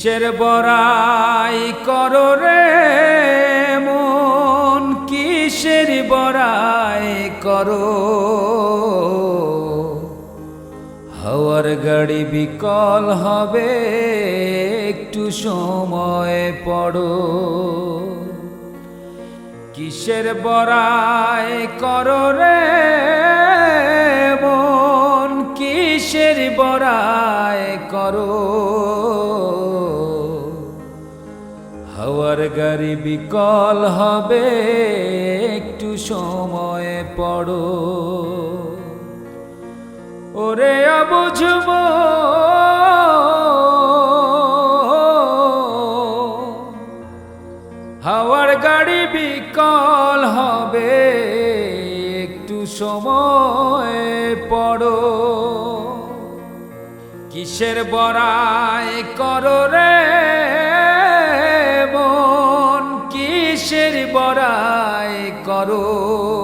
কিসের বড়াই করো রে মন? কিসের বড়াই করো? হাওয়ার গাড়ি বিকল হবে, একটু সময় পড়ো। কিসের বড়াই করো রে মন? কিসের বড়াই করো? হাওয়ার গাড়ি বিকল হবে, একটু সময় পড়ো। ওরে অবুঝব হাওয়ার গাড়ি বিকল হবে, একটু সময় পড়ো। কিসের বড়াই করো রে? কিসের করো।